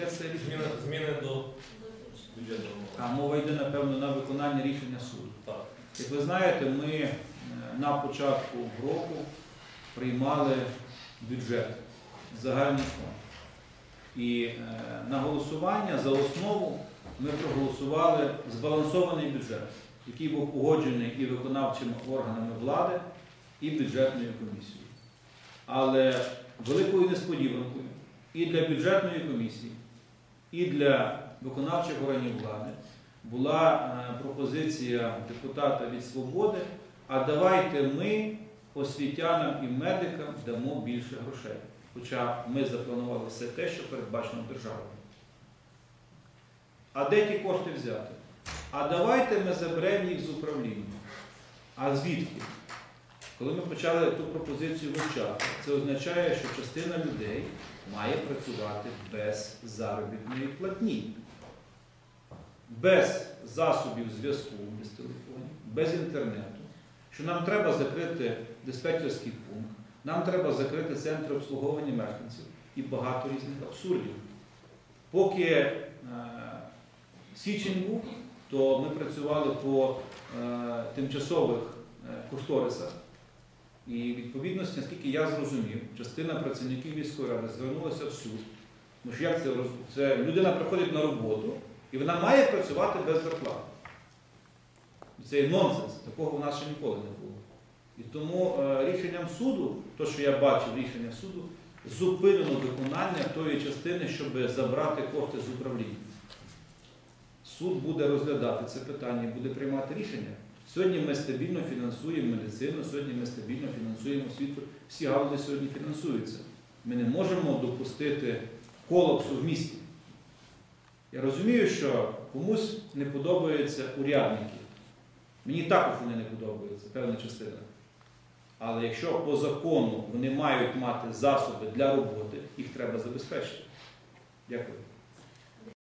Яке це? Зміни, зміни до бюджетного. А мова йде, напевно, на виконання рішення суду. Так. Як ви знаєте, ми е, на початку року приймали бюджет, загальний фонд. І е, на голосування за основу ми проголосували збалансований бюджет, який був погоджений і виконавчими органами влади, і бюджетною комісією. Але великою несподіванкою і для бюджетної комісії, і для виконавчих органів влади була е, пропозиція депутата від свободи, а давайте ми освітянам і медикам дамо більше грошей. Хоча ми запланували все те, що передбачено державою. А де ті кошти взяти? А давайте ми заберемо їх з управління. А звідки? Коли ми почали ту пропозицію вивчати, це означає, що частина людей має працювати без заробітної платні без засобів зв'язку, без телефонів, без інтернету, що нам треба закрити диспетчерський пункт, нам треба закрити центр обслуговування мешканців і багато різних абсурдів. Поки е, січень був, то ми працювали по е, тимчасових е, кошторисах. І відповідності, наскільки я зрозумів, частина працівників міської ради звернулася в суд. Тому що як це, це людина приходить на роботу, і вона має працювати без зарплати. Це є нонсенс, такого в нас ще ніколи не було. І тому е, рішенням суду, то, що я бачив рішення суду, зупинено виконання тої частини, щоб забрати кошти з управління. Суд буде розглядати це питання і буде приймати рішення. Сьогодні ми стабільно фінансуємо медицину, сьогодні ми стабільно фінансуємо освіту. Всі галузі сьогодні фінансуються. Ми не можемо допустити колапсу в місті. Я розумію, що комусь не подобаються урядники. Мені також вони не подобаються, певна частина. Але якщо по закону вони мають мати засоби для роботи, їх треба забезпечити. Дякую.